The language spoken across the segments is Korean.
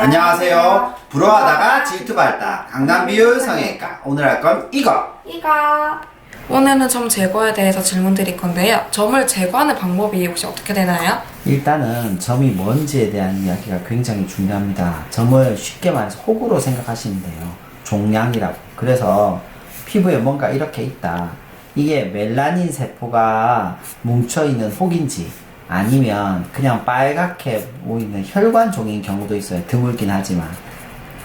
안녕하세요. 부러워하다가 질투받다 강남 비율 성형외과 오늘 할 건 이거. 이거 오늘은 점 제거에 대해서 질문 드릴 건데요. 점을 제거하는 방법이 혹시 어떻게 되나요? 일단은 점이 뭔지에 대한 이야기가 굉장히 중요합니다. 점을 쉽게 말해서 혹으로 생각하시면 돼요. 종양이라고. 그래서 피부에 뭔가 이렇게 있다. 이게 멜라닌 세포가 뭉쳐있는 혹인지 아니면 그냥 빨갛게 보이는 혈관 종인 경우도 있어요. 드물긴 하지만.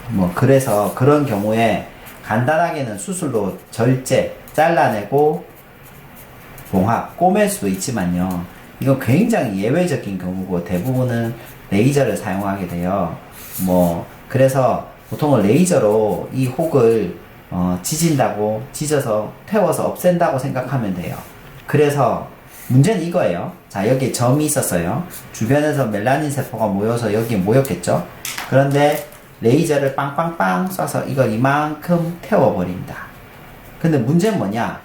뭐 그래서 그런 경우에 간단하게는 수술로 절제, 잘라내고 봉합, 꼬맬 수도 있지만요. 이건 굉장히 예외적인 경우고 대부분은 레이저를 사용하게 돼요. 뭐 그래서 보통은 레이저로 이 혹을 어, 지진다고 찢어서 태워서 없앤다고 생각하면 돼요. 그래서 문제는 이거예요. 자 여기 점이 있었어요. 주변에서 멜라닌 세포가 모여서 여기에 모였겠죠. 그런데 레이저를 빵빵빵 쏴서 이걸 이만큼 태워버린다. 근데 문제는 뭐냐?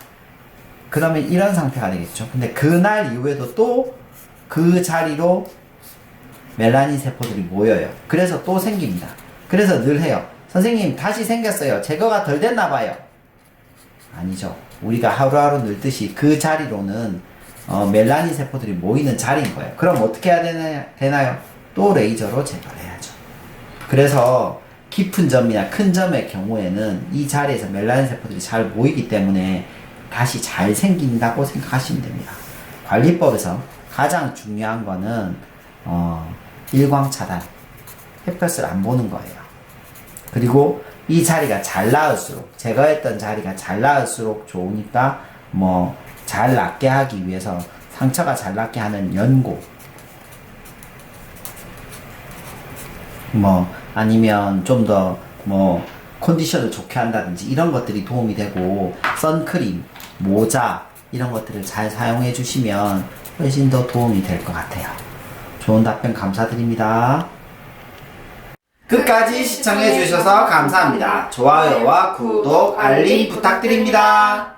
그러면 이런 상태가 되겠죠. 근데 그날 이후에도 또 그 자리로 멜라닌 세포들이 모여요. 그래서 또 생깁니다. 그래서 늘 해요. 선생님, 다시 생겼어요. 제거가 덜 됐나 봐요. 아니죠. 우리가 하루하루 늙듯이 그 자리로는 어, 멜라닌 세포들이 모이는 자리인 거예요. 그럼 어떻게 해야 되나, 되나요? 또 레이저로 제거를 해야죠. 그래서 깊은 점이나 큰 점의 경우에는 이 자리에서 멜라닌 세포들이 잘 모이기 때문에 다시 잘 생긴다고 생각하시면 됩니다. 관리법에서 가장 중요한 거는 어, 일광 차단, 햇볕을 안 보는 거예요. 그리고 이 자리가 잘 나을수록 제거했던 자리가 잘 나을수록 좋으니까 뭐 잘 낫게 하기 위해서 상처가 잘 낫게 하는 연고 뭐 아니면 좀 더 뭐 컨디션을 좋게 한다든지 이런 것들이 도움이 되고 선크림, 모자 이런 것들을 잘 사용해 주시면 훨씬 더 도움이 될 것 같아요. 좋은 답변 감사드립니다. 끝까지 시청해 주셔서 감사합니다. 좋아요와 구독, 알림 부탁드립니다.